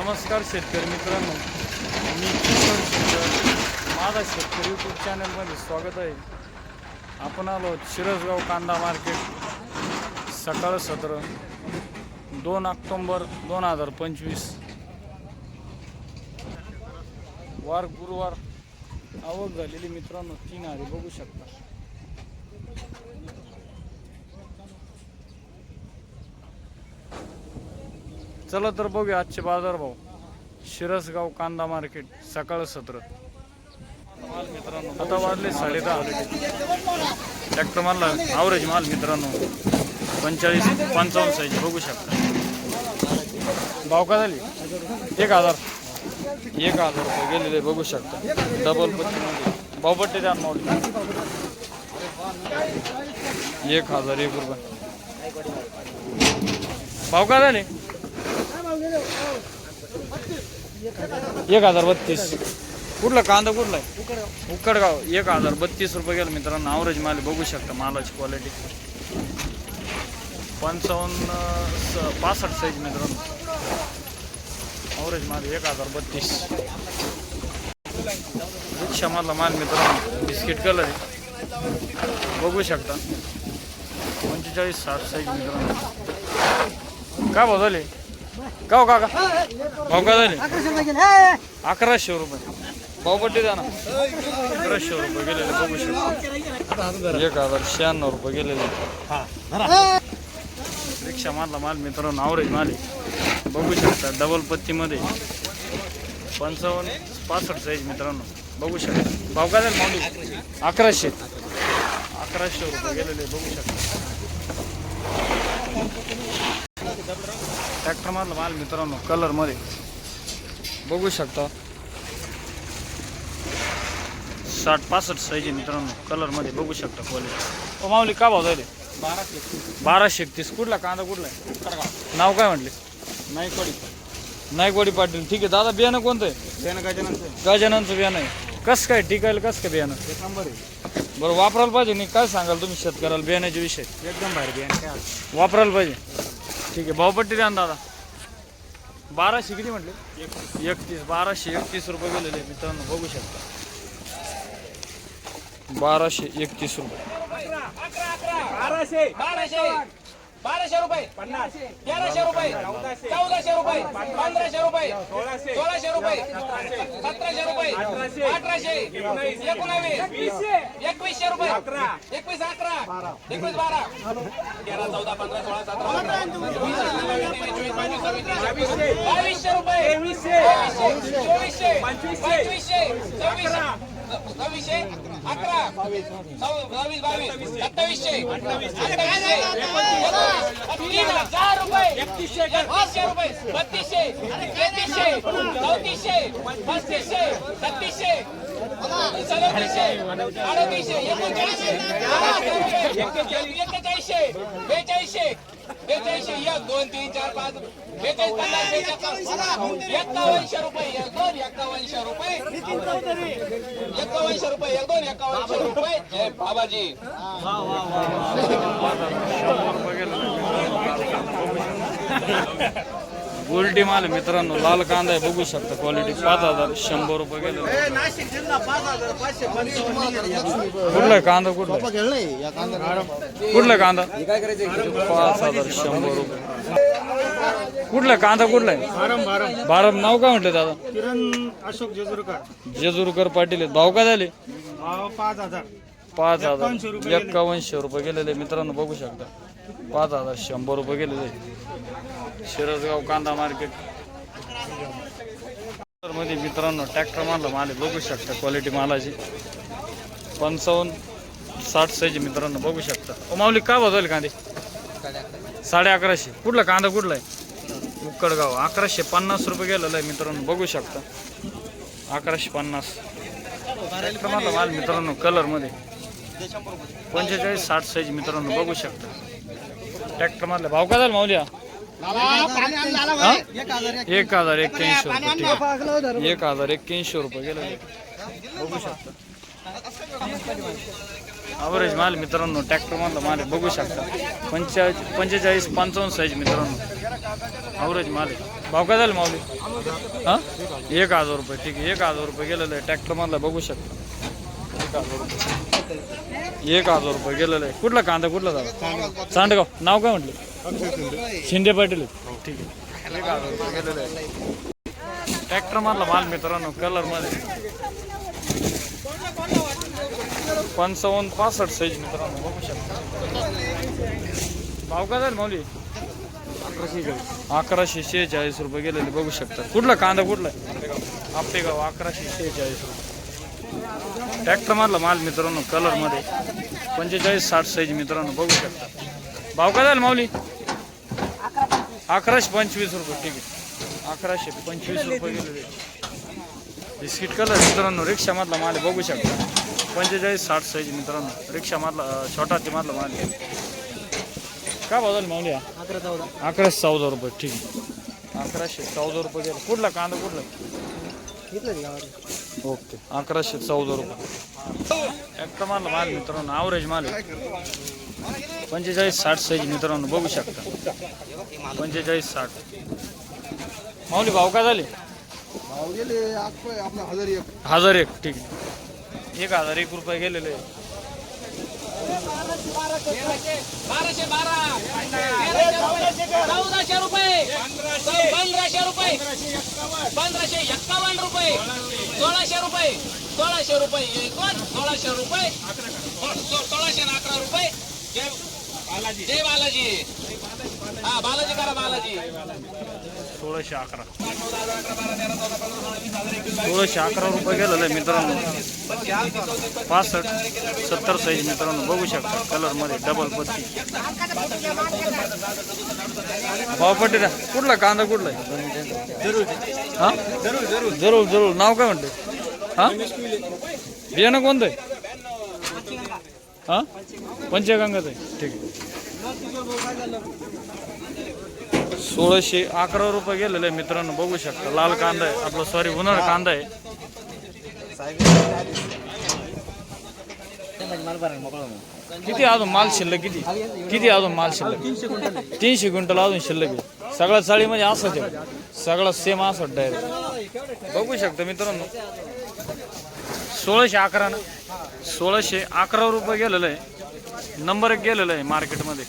नमस्कार शेतकरी मित्रांनो. मी किशोर शिंदे. माझा शेतकरी यूट्यूब चॅनलमध्ये स्वागत आहे. आपण आलो शिरसगाव कांदा मार्केट सकाळ सत्र. दोन ऑक्टोंबर दोन हजार पंचवीस. वार गुरुवार. आवक झालेली मित्रांनो तीन हारी बघू शकता. चला तर बघूया आजचे बाजारभाव. शिरसगाव कांदा मार्केट सकाळ सत्र. माल मित्रांनो आता वाजले साडे दहा. ट्रॅक्टर मारला? आवरेज माल मित्रांनो. पंचेचाळीस पंचावन्न साईज बघू शकता. भाव का झाली? एक हजार. एक हजार रुपये गेलेले बघू शकता. डबल पट्टीमध्ये भावपट्टी द्या माऊली एक हजार एक रुपये. भाव का झाले? एक हजार बत्तीस. कुठला कांदा कुठला आहे उकडगाव. एक हजार बत्तीस रुपये गेला मित्रांनो. आवरेज माल बघू शकता मालाची क्वालिटी पंचावन्न पासष्ट साईज मित्रांनो. आवरेज माल एक हजार बत्तीस. रिक्षामधला माल मित्रांनो बिस्किट कलर आहे. बघू शकता. पंचेचाळीस साठ साईज मित्रांनो. काय भाव झाले? का हो काका भाव काय झाले? अकराशे रुपये भावपट्टी द्या ना. अकराशे रुपये गेलेले बघू शकतो. एक हजार शहाण्णव रुपये गेलेले. रिक्षा मारला माल मित्रांनो आवरेज माल. बघू शकता डबल पत्तीमध्ये. पंचावन्न पासष्ट साईज मित्रांनो. बघू शकता. भाव काय झाले माऊली अकराशे. अकराशे रुपये गेलेले बघू शकता. ट्रॅक्टर मधला माल मित्रांनो कलरमध्ये. बघू शकता. साठ पासष्ट साईज मित्रांनो कलरमध्ये बघू शकता क्वालिटी ओ माऊली का भाव झाले बाराशे एकतीस कुठला कांदा कुठला आहे? नाव काय म्हटले? नाईकवाडी. नायकवाडी पाटील. ठीक आहे दादा बियाणं कोणतं आहे? काय त्यानं गजाननचं बियाणं आहे. कसं काय टिकायला कसं काय बियाणं? एक नंबर आहे. बरं वापरायला पाहिजे नाही काय सांगाल तुम्ही शेतकऱ्याला बियाण्याच्या विषय? एकदम बाहेर बियाण काय वापरायला पाहिजे. ठीक आहे भावपट्टी द्या ना दादा. बाराशे किती म्हटले? एकतीस बाराशे एकतीस रुपये गेलेले मित्रांनो बघू शकता. बाराशे एकतीस रुपये. बाराशे बाराशे बाराशे रुपये पन्नास. तेराशे रुपये चौदाशे रुपये पंधराशे रुपये सोळाशे. रुपये सतराशे रुपये अठराशे. एकोणावीस एकवीसशे. रुपये एकवीस अकरा एकवीस बारा. तेरा चौदा पंधरा सोळा सतरा बावीसशे रुपये. चोवीसशे. पंचवीसशे. सव्वीसशे. अकरा. सव्वीस बावीस सत्तावीसशे. तीन हजार रुपये. एकतीसशे. एकतीसशे रुपये. बत्तीसशे. तेहतीसशे. चौतीसशे. पस्तीसशे. छत्तीसशे. सदतीसशे. अडतीसशे. एकोणचाळीसशे. एक्केचाळीसशे बेचाळीसशे बेचाळीसशे एक दोन तीन चार पाच बेचाळीस पन्नास बेचाळीस एक्कावनशे रुपये एक दोन एक्कावनशे रुपये. एक्कावनशे रुपये एक दोन एक्कावनशे रुपये. जय बाबाजी. गोल्डी माल मित्रांनो लाल कांदा आहे बघू शकता क्वालिटी पाच हजार शंभर रुपये गेले. कुठला आहे कांदा कुठला आहे? कुठला आहे कांदा? पाच हजार शंभर रुपये. कुठला आहे? कांदा कुठला आहे? बारम नाव काय म्हटलं दादा? किरण अशोक जेजुरकर. जेजुरकर पाटील आहेत. भाव काय झाले? भाव पाच हजार. पाच हजार. एक्कावनशे रुपये गेलेले मित्रांनो बघू शकता. पाच हजार शंभर रुपये गेलेले शिरसगाव कांदा मार्केट. मध्ये मित्रांनो ट्रॅक्टर मारला माल बघू शकता क्वालिटी मालाची. पंचावन्न साठ साईज मित्रांनो बघू शकता. माऊली का बदल कांदे? साडे अकराशे. कुठला कांदा कुठला आहे? उक्कडगाव अकराशे पन्नास रुपये गेलेला आहे मित्रांनो बघू शकता. अकराशे पन्नास. ट्रॅक्टर मारला माल मित्रांनो कलरमध्ये पंचेचाळीस साठ साईज मित्रांनो बघू शकता. ट्रॅक्टर मारला भाव का झाला माऊली हा? एक हजार एक्क्याऐंशी रुपये ठीक आहे. एक हजार एक्क्याऐंशी रुपये गेलं. बघू शकता. ॲव्हरेज माल मित्रांनो ट्रॅक्टर मधला माल आहे बघू शकता. पंचा पंचेचाळीस पंचावन्न साईज मित्रांनो. अवरेज माल आहे. भाव काय झाला माऊली? हां? एक हजार रुपये ठीक आहे. एक हजार रुपये गेलेलं आहे. ट्रॅक्टर मधला बघू शकता. एक हजार रुपये गेलेला गेलेलं आहे. कुठला कांदा कुठला दादा? सांडगाव. नाव काय म्हटलं? शिंदे पाटील. आहे. ठीक आहे. एक हजार रुपये गेलेलं आहे. ट्रॅक्टर मधला माल मित्रांनो कलरमध्ये पंचावन्न पासष्ट साईज मित्रांनो बघू शकता. भाव का झाले माऊली? अकराशे शेहेचाळीस रुपये गेलेले बघू शकता. कुठला कांदा कुठला? आपेगाव अकराशे शेहेचाळीस रुपये. ट्रॅक्टर मारला माल मित्रांनो कलरमध्ये पंचेचाळीस साठ साईज मित्रांनो बघू शकता. भाव काय झाला माऊली? अकराशे पंचवीस रुपये ठीक आहे. अकराशे पंचवीस रुपये गेलेले बिस्किट कलर मित्रांनो रिक्षा मधला माल बघू शकता. पंचेचाळीस साठ साईज मित्रांनो रिक्षा मधला अं, मधला माल आहे. काय बदल माऊली अकरा चौदा अकराशे चौदा रुपये ठीक आहे. अकराशे चौदा रुपये गेला. कुठला कांदा कुठला? घेतला ओके. अकराशे चौदा रुपये. एक माल माल मित्रांनो ॲव्हरेज माल आहे. पंचेचाळीस साठ साईज मित्रांनो बघू शकता. पंचेचाळीस साठ. माऊली भाव काय झाले? हजार एक. हजार एक ठीक आहे. एक हजार एक रुपये गेलेले. आहे. बाराशे बारा. चौदाशे रुपये. पंधराशे. रुपये. पंधराशे एक्कावन्न रुपये. सोळाशे रुपये. सोळाशे रुपये हे कोण सोळाशे रुपये. सोळाशे अकरा रुपये. जय बालाजी. जय बालाजी. हा बालाजी करा बालाजी. सोळाशे अकरा. सोळाशे अकरा रुपये गेलेलं आहे मित्रांनो. पासष्ट सत्तर साईज मित्रांनो बघू शकता कलरमध्ये डबल पत्ती. भाव पट्टी कुठला कांदा कुठला आहे? जरूर जरूर जरूर. नाव काय म्हणते हा? बियाणं कोणतं आहे? हा? पंचगंगाचं आहे. ठीक आहे. सोळाशे अकरा रुपये गेलेले आहे मित्रांनो बघू शकता. लाल कांदा आहे आपला सॉरी उन्हाळ कांदा आहे. किती अजून माल शिल्लक किती? किती अजून माल शिल्लक? तीनशे क्विंटल अजून शिल्लक आहे. सगळा चाळीमध्ये म्हणजे असंच आहे. सगळा सेम असत डायरेक्ट बघू शकता मित्रांनो. सोळाशे अकरा ना? सोळाशे अकरा रुपये गेलेलं आहे. नंबर एक गेलेलं आहे मार्केटमध्ये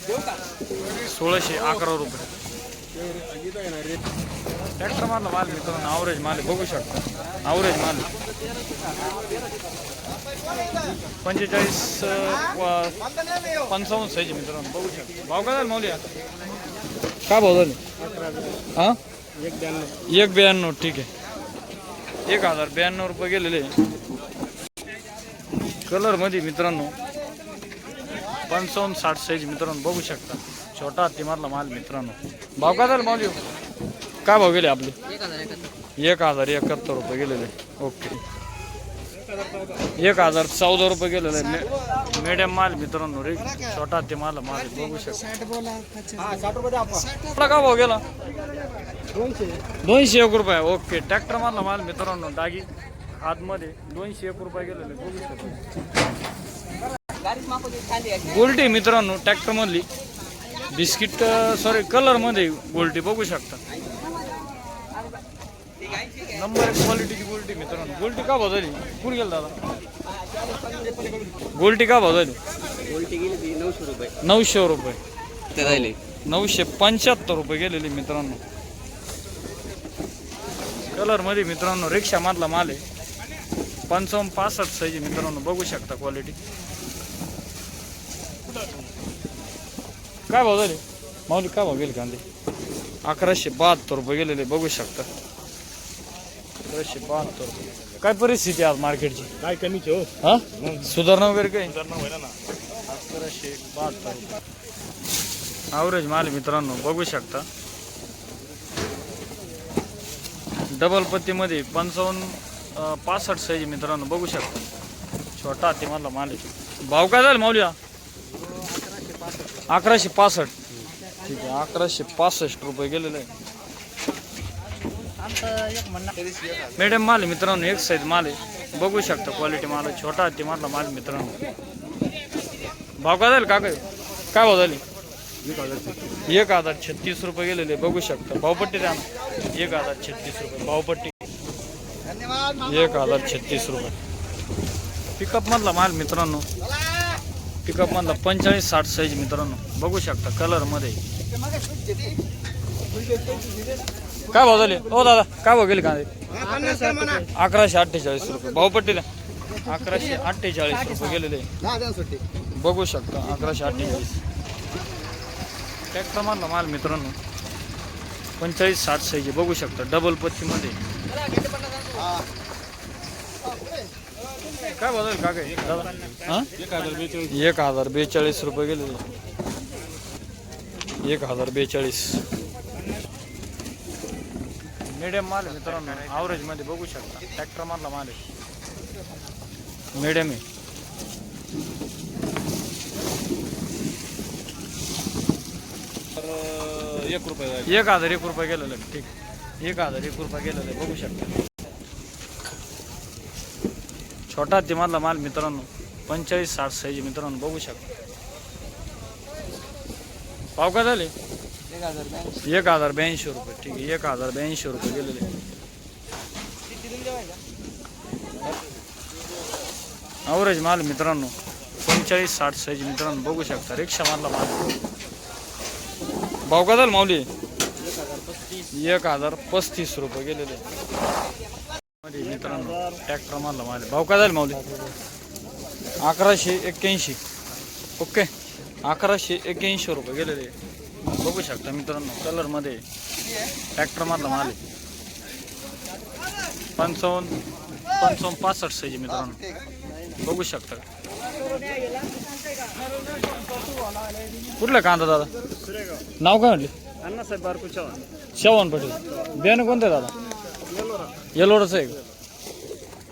सोळाशे अकरा रुपये. ट्रॅक्टर मारला माल मित्रांनो ॲव्हरेज माल बघू शकता ॲव्हरेज माल पंचेचाळीस पंचावन्न साईज मित्रांनो बघू शकता भाव काय झाला माऊलिया काय भाव झाले हां एक ब्याण्णव एक ब्याण्णव ठीक आहे एक हजार ब्याण्णव रुपये गेलेले कलरमध्ये मित्रांनो पंचावन्न साठ साईज मित्रांनो बघू शकता छोटा हत्तीमारला माल मित्रांनो भाव काय झाला माऊली काय भाव गेले आपले? एक हजार एकाहत्तर रुपये गेलेले. ओके. एक हजार चौदा रुपये गेलेले. आहे मिडियम माल मित्रांनो रे. छोटा ते माल माल बघू शकतो. का काय भाव गेला? दोनशे दोनशे एक रुपये. ओके. ट्रॅक्टर मारला माल मित्रांनो डागी आतमध्ये दोनशे एक रुपये गेलेले. बघू शकतो. गोल्टी मित्रांनो ट्रॅक्टर मधली. बिस्किट सॉरी कलरमध्ये गोल्टी बघू शकता. नंबर एक क्वालिटीची गोल्टी मित्रांनो. गोल्टी का भाव झाली कुठे गेला दादा? गोल्टी का भाव झाली उलटी गेली नऊशे रुपये. नऊशे रुपये. राहिले. नऊशे पंच्याहत्तर रुपये गेलेले मित्रांनो. कलरमध्ये मित्रांनो रिक्षा मधला माल आहे. पंचावन्न पासष्ट साईज मित्रांनो. बघू शकता क्वालिटी काय भाव झाले माऊली काय भाव गेले कांदे अकराशे बहात्तर रुपये गेलेले बघू शकता अकराशे बहात्तर रुपये काय परिस्थिती आज मार्केटची काय कमीच हो हा सुधारणा वगैरे काही अकराशे बहात्तर रुपये ॲव्हरेज माल मित्रांनो बघू शकता डबल पत्तीमध्ये पंचावन्न पासष्ट साईज मित्रांनो बघू शकता छोटा हातीमधला माल आहे भाव काय झाला माऊली हा अकराशे पासष्ट. ठीक आहे अकराशे पासष्ट रुपये गेलेले आहे. मीडियम माल मित्रांनो एक साईज माल आहे. बघू शकता क्वालिटी माल छोटा ते माल माल मित्रांनो. भाव का झाले काका? काय भाव झाली? एक हजार छत्तीस रुपये गेलेले बघू शकता. भावपट्टी द्या ना. एक हजार छत्तीस रुपये भावपट्टी. एक हजार छत्तीस रुपये. पिकअप मधला माल मित्रांनो. पिकअप मधला पंचेचाळीस साठ साईज मित्रांनो. बघू शकता कलरमध्ये. काय भाव झाले? हो दादा काय भाव गेले कांदे? अकराशे अठ्ठेचाळीस रुपये. भावपट्टीला अकराशे अठ्ठेचाळीस रुपये गेलेले. बघू शकता अकराशे अठ्ठेचाळीस. ट्रॅक्टर मधला माल मित्रांनो पंचेचाळीस साठ साईज बघू शकता डबल पत्तीमध्ये काय बदल का काय दादा? एक हजार. बेचाळीस. रुपये गेलेले एक हजार बेचाळीस. मिडियम माल आहे मित्रांनो. ॲव्हरेजमध्ये बघू शकता. ट्रॅक्टर मधला माल आहे. मिडियम आहे. एक रुपये एक हजार एक रुपये गेलेलं. ठीक. एक हजार एक रुपये गेलेलं आहे. बघू शकता. छोटा तिमारला माल मित्रांनो पंचेचाळीस साठ साईज मित्रांनो बघू शकता. पाव का झाले? एक हजार ब्याऐंशी रुपये ठीक आहे एक हजार ब्याऐंशी रुपये गेलेले. अवरेज माल मित्रांनो पंचेचाळीस साठ साईज मित्रांनो बघू शकता रिक्षा मारला माल. भाव का झाला माऊली? एक हजार पस्तीस रुपये गेलेले. मित्रांनो ट्रॅक्टर मारला माल भाव का झाला माऊली? अकराशे एक्क्याऐंशी. ओके. अकराशे एक्क्याऐंशी रुपये गेलेले. बघू शकता मित्रांनो कलरमध्ये ट्रॅक्टर मारला माल. पंचावन्न पंचावन्न पासष्ट साईज मित्रांनो. बघू शकता. कुठला कांदा दादा? नाव काय म्हटले अण्णासाहेब बारकू चव्हाण. चव्हाण पटेल. बियाणं कोणतं दादा? येलोडच आहे.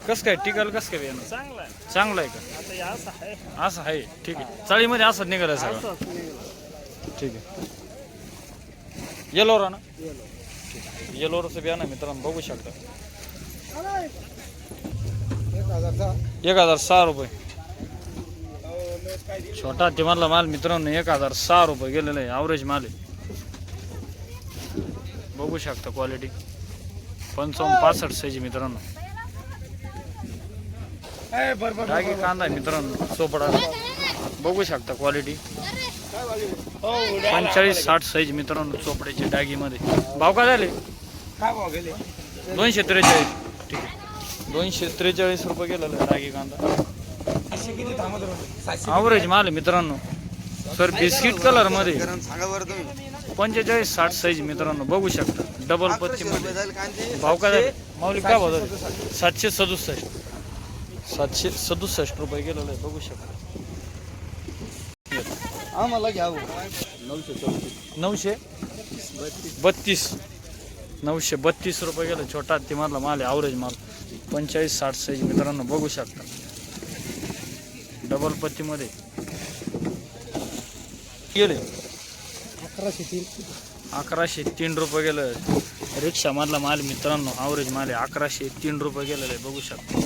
कसं काय? टिकाल कसं काय बियाणं चांगला आहे. चांगलं आहे का? आता हे असं आहे. असं आहे. ठीक आहे. चाळीमध्ये असं निघालं सगळं. ठीक आहे. येलोरा ना? येलोराचं बियाणं आहे मित्रांनो बघू शकता. एक हजार सहा रुपये. छोटा तिमारला माल मित्रांनो एक हजार सहा रुपये गेलेलं आहे. ॲव्हरेज माल आहे. बघू शकता क्वालिटी पंचावन्न पासष्ट साईज मित्रांनो. डागी कांदा आहे मित्रांनो चोपडा बघू शकता क्वालिटी पंचेचाळीस साठ साईज मित्रांनो चोपड्याचे डागीमध्ये. भाव काय झाले? दोनशे त्रेचाळीस. ठीक आहे. दोनशे त्रेचाळीस रुपये गेलेला आहे डागी कांदा. ॲव्हरेज माल मित्रांनो. सर बिस्किट कलरमध्ये. सांगा बरं तुम्ही. पंचेचाळीस साठ साईज मित्रांनो बघू शकता. डबल कांदे भाव काय झाले? माऊली काय भाव झाले? सातशे सदुसष्ट. सातशे सदुसष्ट रुपये गेलेलं आहे बघू शकता. आम्हाला घ्यावं नऊशे चौतीस नऊशे? बत्तीस. नऊशे बत्तीस रुपये गेलं. छोटा तिमारला माल आहे ॲव्हरेज माल पंचेचाळीस साठ साईज मित्रांनो बघू शकता. डबल पत्तीमध्ये गेले. अकराशे तीन. अकराशे तीन रुपये गेलं. रिक्षा मधला माल मित्रांनो ॲव्हरेज माल आहे. अकराशे तीन रुपये गेलेलं आहे. बघू शकता.